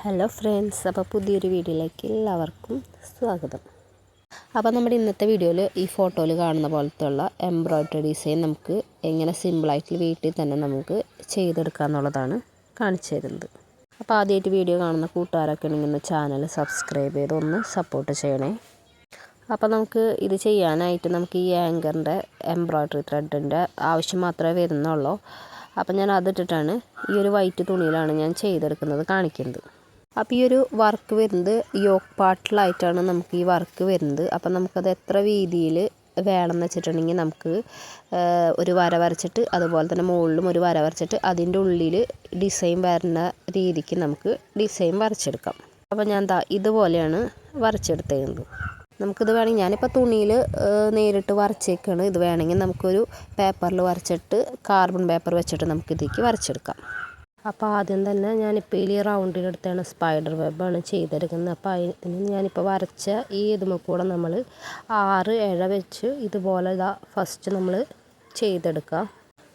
Hello friends അപ്പോൾ പുതിയൊരു വീഡിയോയിലേക്ക് എല്ലാവർക്കും സ്വാഗതം. അപ്പോൾ നമ്മുടെ ഇന്നത്തെ വീഡിയോയിൽ ഈ ഫോട്ടോയിൽ കാണുന്ന പോലത്തുള്ള എംബ്രോയ്ഡറി ഡിസൈൻ നമുക്ക് എങ്ങനെ സിമ്പിളായിട്ട് വീട്ടിൽ തന്നെ നമുക്ക് ചെയ്തെടുക്കുക എന്നുള്ളതാണ് കാണിച്ചു തരുന്നത്. അപ്പോൾ ആദ്യമായിട്ട് വീഡിയോ കാണുന്ന കൂട്ടുകാരൊക്കെ ഉണ്ടെങ്കിൽ ഒന്ന് ചാനൽ സബ്സ്ക്രൈബ് ചെയ്ത് ഒന്ന് സപ്പോർട്ട് ചെയ്യണേ. അപ്പോൾ നമുക്ക് ഇത് ചെയ്യാനായിട്ട് നമുക്ക് ഈ ആങ്കറിന്റെ എംബ്രോയ്ഡറി ത്രെഡിന്റെ ആവശ്യം മാത്രമേ വരുന്നുള്ളൂ. അപ്പം ഞാൻ അതിട്ടിട്ടാണ് ഈ ഒരു വൈറ്റ് തുണിയിലാണ് ഞാൻ ചെയ്തെടുക്കുന്നത് കാണിക്കുന്നത്. അപ്പോൾ ഈ ഒരു വർക്ക് വരുന്നത് യോക്ക് പാർട്ടിലായിട്ടാണ് നമുക്ക് ഈ വർക്ക് വരുന്നത്. അപ്പം നമുക്കത് എത്ര വീതിയിൽ എന്ന് വെച്ചിട്ടുണ്ടെങ്കിൽ നമുക്ക് ഒരു വര വരച്ചിട്ട് അതുപോലെ തന്നെ മുകളിലും ഒരു വര വരച്ചിട്ട് അതിന്റെ ഉള്ളിൽ ഡിസൈൻ വരുന്ന രീതിക്ക് നമുക്ക് ഡിസൈൻ വരച്ചെടുക്കാം. അപ്പോൾ ഞാൻ ദാ ഇതുപോലെയാണ് വരച്ചെടുത്തേക്കുന്നത് നമുക്കിത് വേണമെങ്കിൽ ഞാനിപ്പോൾ തുണിയിൽ നേരിട്ട് വരച്ചേക്കാണ്. ഇത് വേണമെങ്കിൽ നമുക്കൊരു പേപ്പറിൽ വരച്ചിട്ട് കാർബൺ പേപ്പർ വെച്ചിട്ട് നമുക്കിതേക്ക് വരച്ചെടുക്കാം. അപ്പോൾ ആദ്യം തന്നെ ഞാനിപ്പോൾ ഈ റൗണ്ടിലെടുത്താണ് സ്പൈഡർ വെബാണ് ചെയ്തെടുക്കുന്നത്. അപ്പോൾ അതിന് ഞാനിപ്പോൾ വരച്ച ഈ ഇതുമ കൂടെ നമ്മൾ ആറ് ഇഴ വെച്ച് ഇതുപോലെ ഇതാ ഫസ്റ്റ് നമ്മൾ ചെയ്തെടുക്കുക.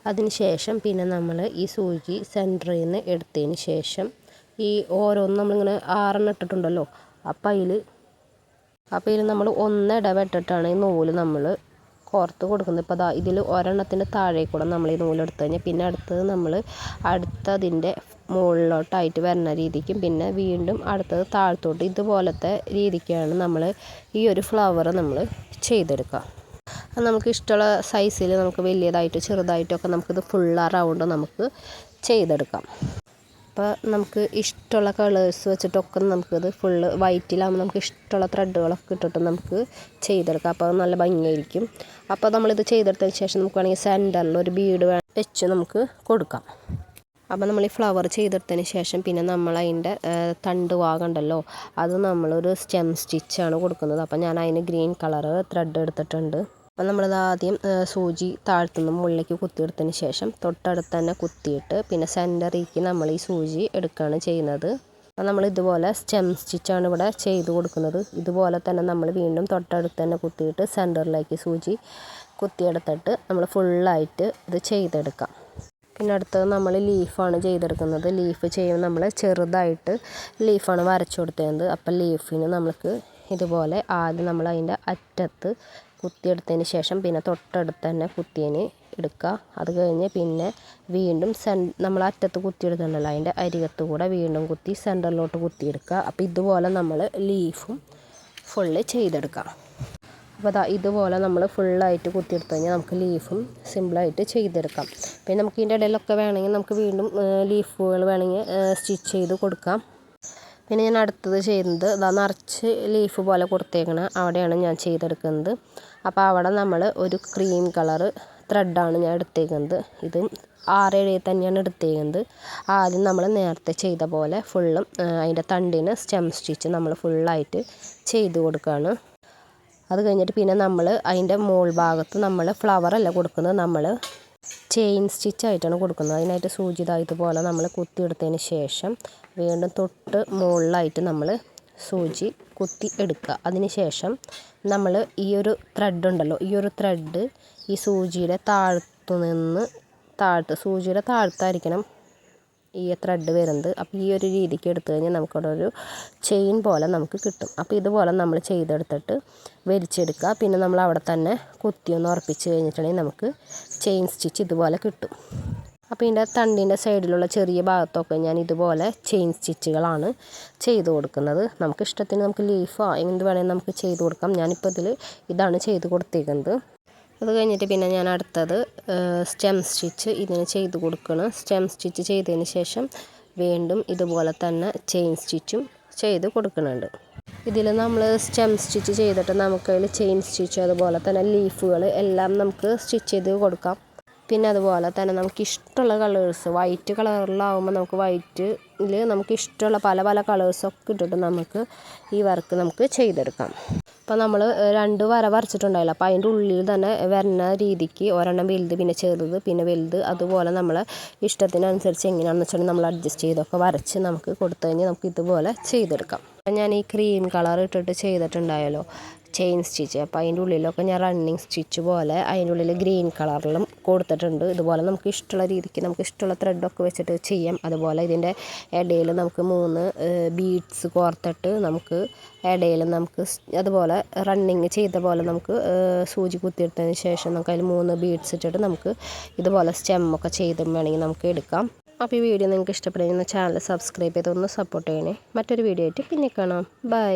അതിന് ശേഷം പിന്നെ നമ്മൾ ഈ സൂചി സെന്ററിൽ നിന്ന് എടുത്തതിന് ശേഷം ഈ ഓരോന്ന് നമ്മളിങ്ങനെ ആറെണ്ണം ഇട്ടിട്ടുണ്ടല്ലോ. അപ്പോൾ അതിൽ അപ്പോൾ ഇതിൽ നമ്മൾ ഒന്ന് ഇടവിട്ടിട്ടാണ് ഈ നൂൽ നമ്മൾ കോർത്ത് കൊടുക്കുന്നത്. ഇപ്പോൾ ദാ ഇതിൽ ഒരെണ്ണത്തിന്റെ താഴെ കൂടെ നമ്മൾ ഈ നൂലെടുത്ത് കഴിഞ്ഞാൽ പിന്നെ അടുത്തത് നമ്മൾ അടുത്തതിന്റെ മുകളിലോട്ടായിട്ട് വരുന്ന രീതിക്കും പിന്നെ വീണ്ടും അടുത്തത് താഴത്തോട്ട് ഇതുപോലത്തെ രീതിക്കാണ് നമ്മൾ ഈ ഒരു ഫ്ലവർ നമ്മൾ ചെയ്തെടുക്കുക. നമുക്ക് ഇഷ്ടമുള്ള സൈസിൽ നമുക്ക് വലിയതായിട്ട് ചെറുതായിട്ടൊക്കെ നമുക്കിത് ആ റൗണ്ട് നമുക്ക് ചെയ്തെടുക്കാം. അപ്പോൾ നമുക്ക് ഇഷ്ടമുള്ള കളേഴ്സ് വെച്ചിട്ടൊക്കെ നമുക്കിത് ഫുള്ള് വൈറ്റിലാകുമ്പോൾ നമുക്ക് ഇഷ്ടമുള്ള ത്രെഡുകളൊക്കെ ഇട്ടിട്ട് നമുക്ക് ചെയ്തെടുക്കാം. അപ്പോൾ അത് നല്ല ഭംഗിയായിരിക്കും. അപ്പോൾ നമ്മളിത് ചെയ്തെടുത്തതിന് ശേഷം നമുക്ക് വേണമെങ്കിൽ സെന്ററിൽ ഒരു ബീഡ് വെച്ച് നമുക്ക് കൊടുക്കാം. അപ്പോൾ നമ്മൾ ഈ ഫ്ലവർ ചെയ്തെടുത്തതിന് ശേഷം പിന്നെ നമ്മൾ അതിന്റെ തണ്ട് വാഗണ്ടല്ലോ അത് നമ്മളൊരു സ്റ്റെം സ്റ്റിച്ചാണ് കൊടുക്കുന്നത്. അപ്പോൾ ഞാൻ അതിന് ഗ്രീൻ കളറ് ത്രെഡ് എടുത്തിട്ടുണ്ട്. അപ്പം നമ്മളിത് ആദ്യം സൂചി താഴ്ത്തുന്നു മുകളിലേക്ക് കുത്തിയെടുത്തതിന് ശേഷം തൊട്ടടുത്ത് തന്നെ കുത്തിയിട്ട് പിന്നെ സെന്ററിലേക്ക് നമ്മൾ ഈ സൂചി എടുക്കുകയാണ് ചെയ്യുന്നത്. അപ്പം നമ്മൾ ഇതുപോലെ സ്റ്റെം സ്റ്റിച്ചാണ് ഇവിടെ ചെയ്ത് കൊടുക്കുന്നത്. ഇതുപോലെ തന്നെ നമ്മൾ വീണ്ടും തൊട്ടടുത്ത് തന്നെ കുത്തിയിട്ട് സെന്ററിലേക്ക് സൂചി കുത്തിയെടുത്തിട്ട് നമ്മൾ ഫുള്ളായിട്ട് ഇത് ചെയ്തെടുക്കാം. പിന്നെ അടുത്തത് നമ്മൾ ലീഫാണ് ചെയ്തെടുക്കുന്നത്. ലീഫ് ചെയ്യുമ്പോൾ നമ്മൾ ചെറുതായിട്ട് ലീഫാണ് വരച്ചു കൊടുത്തത് അപ്പം ലീഫിന് നമുക്ക് ഇതുപോലെ ആദ്യം നമ്മൾ അതിന്റെ അറ്റത്ത് കുത്തിയെടുത്തതിന് ശേഷം പിന്നെ തൊട്ടടുത്ത് തന്നെ കുത്തിയതിന് എടുക്കുക അത് കഴിഞ്ഞ് പിന്നെ വീണ്ടും സെൻ നമ്മൾ അറ്റത്ത് കുത്തിയെടുത്തിട്ടുണ്ടല്ലോ അതിന്റെ അരികത്ത് കൂടെ വീണ്ടും കുത്തി സെന്ററിലോട്ട് കുത്തിയെടുക്കുക അപ്പോൾ ഇതുപോലെ നമ്മൾ ലീഫും ഫുള്ള് ചെയ്തെടുക്കാം. അപ്പോൾ അതാ ഇതുപോലെ നമ്മൾ ഫുള്ളായിട്ട് കുത്തിയെടുത്ത് കഴിഞ്ഞാൽ നമുക്ക് ലീഫും സിമ്പിളായിട്ട് ചെയ്തെടുക്കാം. പിന്നെ നമുക്ക് ഇതിന്റെ ഇടയിലൊക്കെ വേണമെങ്കിൽ നമുക്ക് വീണ്ടും ലീഫുകൾ വേണമെങ്കിൽ സ്റ്റിച്ച് ചെയ്ത് കൊടുക്കാം. പിന്നെ ഞാൻ അടുത്തത് ചെയ്യുന്നത് ഇതാ നിറച്ച് ലീഫ് പോലെ കൊടുത്തേക്കണ. അവിടെയാണ് ഞാൻ ചെയ്തെടുക്കുന്നത്. അപ്പോൾ അവിടെ നമ്മൾ ഒരു ക്രീം കളറ് ത്രെഡാണ് ഞാൻ എടുത്തേക്കുന്നത്. ഇതും ആറേഴ് തന്നെയാണ് എടുത്തേക്കുന്നത്. ആദ്യം നമ്മൾ നേരത്തെ ചെയ്ത പോലെ ഫുള്ളും അതിന്റെ തണ്ടിന് സ്റ്റെം സ്റ്റിച്ച് നമ്മൾ ഫുള്ളായിട്ട് ചെയ്ത് കൊടുക്കുകയാണ്. അത് കഴിഞ്ഞിട്ട് പിന്നെ നമ്മൾ അതിന്റെ മോൾ ഭാഗത്ത് നമ്മൾ ഫ്ലവർ അല്ല കൊടുക്കുന്നത് നമ്മൾ ചെയിൻ സ്റ്റിച്ചായിട്ടാണ് കൊടുക്കുന്നത്. അതിനായിട്ട് സൂചിതായത് പോലെ നമ്മൾ കുത്തിയെടുത്തതിന് ശേഷം വീണ്ടും തൊട്ട് മുകളിലായിട്ട് നമ്മൾ സൂചി കുത്തി എടുക്കുക. അതിന് ശേഷം നമ്മൾ ഈ ഒരു ത്രെഡ് ഉണ്ടല്ലോ ഈ ഒരു ത്രെഡ് ഈ സൂചിയുടെ താഴത്തു നിന്ന് താഴത്ത് സൂചിയുടെ താഴത്തായിരിക്കണം ഈ ത്രെഡ് വരുന്നത്. അപ്പോൾ ഈ ഒരു രീതിക്ക് എടുത്തു കഴിഞ്ഞാൽ നമുക്കവിടെ ഒരു ചെയിൻ പോലെ നമുക്ക് കിട്ടും. അപ്പോൾ ഇതുപോലെ നമ്മൾ ചെയ്തെടുത്തിട്ട് വലിച്ചെടുക്കുക. പിന്നെ നമ്മൾ അവിടെ തന്നെ കുത്തിയൊന്ന് ഉറപ്പിച്ച് കഴിഞ്ഞിട്ടുണ്ടെങ്കിൽ നമുക്ക് ചെയിൻ സ്റ്റിച്ച് ഇതുപോലെ കിട്ടും. അപ്പോൾ ഇതിന്റെ തണ്ടിന്റെ സൈഡിലുള്ള ചെറിയ ഭാഗത്തൊക്കെ ഞാൻ ഇതുപോലെ ചെയിൻ സ്റ്റിച്ചുകളാണ് ചെയ്ത് കൊടുക്കുന്നത്. നമുക്ക് ഇഷ്ടത്തിന് നമുക്ക് ലീഫോ എന്ത് വേണമെങ്കിൽ നമുക്ക് ചെയ്ത് കൊടുക്കാം. ഞാനിപ്പോൾ ഇതിൽ ഇതാണ് ചെയ്ത് കൊടുത്തിരിക്കുന്നത്. അത് കഴിഞ്ഞിട്ട് പിന്നെ ഞാൻ അടുത്തത് സ്റ്റെം സ്റ്റിച്ച് ഇതിന് ചെയ്ത് കൊടുക്കണം. സ്റ്റെം സ്റ്റിച്ച് ചെയ്തതിന് ശേഷം വീണ്ടും ഇതുപോലെ തന്നെ ചെയിൻ സ്റ്റിച്ചും ചെയ്ത് കൊടുക്കുന്നുണ്ട്. ഇതിൽ നമ്മൾ സ്റ്റെം സ്റ്റിച്ച് ചെയ്തിട്ട് നമുക്കതിൽ ചെയിൻ സ്റ്റിച്ച് അതുപോലെ തന്നെ ലീഫുകൾ എല്ലാം നമുക്ക് സ്റ്റിച്ച് ചെയ്ത് കൊടുക്കാം. പിന്നെ അതുപോലെ തന്നെ നമുക്ക് ഇഷ്ടമുള്ള കളേഴ്സ് വൈറ്റ് കളറിലാവുമ്പോൾ നമുക്ക് വൈറ്റിൽ നമുക്ക് ഇഷ്ടമുള്ള പല പല കളേഴ്സൊക്കെ ഇട്ടിട്ട് നമുക്ക് ഈ വർക്ക് നമുക്ക് ചെയ്തെടുക്കാം. അപ്പോൾ നമ്മൾ രണ്ട് വര വരച്ചിട്ടുണ്ടായില്ല. അപ്പോൾ അതിന്റെ ഉള്ളിൽ തന്നെ വരുന്ന രീതിക്ക് ഒരെണ്ണം വലുത് പിന്നെ ചെറുത് പിന്നെ വലുത്. അതുപോലെ നമ്മൾ ഇഷ്ടത്തിനനുസരിച്ച് എങ്ങനെയാണെന്ന് വെച്ചിട്ടുണ്ടെങ്കിൽ നമ്മൾ അഡ്ജസ്റ്റ് ചെയ്തൊക്കെ വരച്ച് നമുക്ക് കൊടുത്തു കഴിഞ്ഞാൽ നമുക്ക് ഇതുപോലെ ചെയ്തെടുക്കാം. അപ്പം ഞാൻ ഈ ക്രീം കളർ ഇട്ടിട്ട് ചെയ്തിട്ടുണ്ടായല്ലോ. ചെയിൻ സ്റ്റിച്ച് അപ്പോൾ അതിന്റെ ഉള്ളിലൊക്കെ ഞാൻ റണ്ണിങ് സ്റ്റിച്ച് പോലെ അതിന്റെ ഉള്ളിൽ ഗ്രീൻ കളറിലും കൊടുത്തിട്ടുണ്ട്. ഇതുപോലെ നമുക്ക് ഇഷ്ടമുള്ള രീതിക്ക് നമുക്ക് ഇഷ്ടമുള്ള ത്രെഡൊക്കെ വെച്ചിട്ട് ചെയ്യാം. അതുപോലെ ഇതിന്റെ ഇടയിൽ നമുക്ക് മൂന്ന് ബീഡ്സ് കോർത്തിട്ട് നമുക്ക് ഇടയിൽ നമുക്ക് അതുപോലെ റണ്ണിങ് ചെയ്ത പോലെ നമുക്ക് സൂചി കുത്തിയെടുത്തതിന് ശേഷം നമുക്ക് അതിൽ മൂന്ന് ബീഡ്സ് ഇട്ടിട്ട് നമുക്ക് ഇതുപോലെ സ്റ്റെമ്മൊക്കെ ചെയ്തും വേണമെങ്കിൽ നമുക്ക് എടുക്കാം. അപ്പോൾ ഈ വീഡിയോ നിങ്ങൾക്ക് ഇഷ്ടപ്പെടുന്ന ചാനൽ സബ്സ്ക്രൈബ് ചെയ്തൊന്ന് സപ്പോർട്ട് ചെയ്യണേ. മറ്റൊരു വീഡിയോ ആയിട്ട് പിന്നെ കാണാം. ബൈ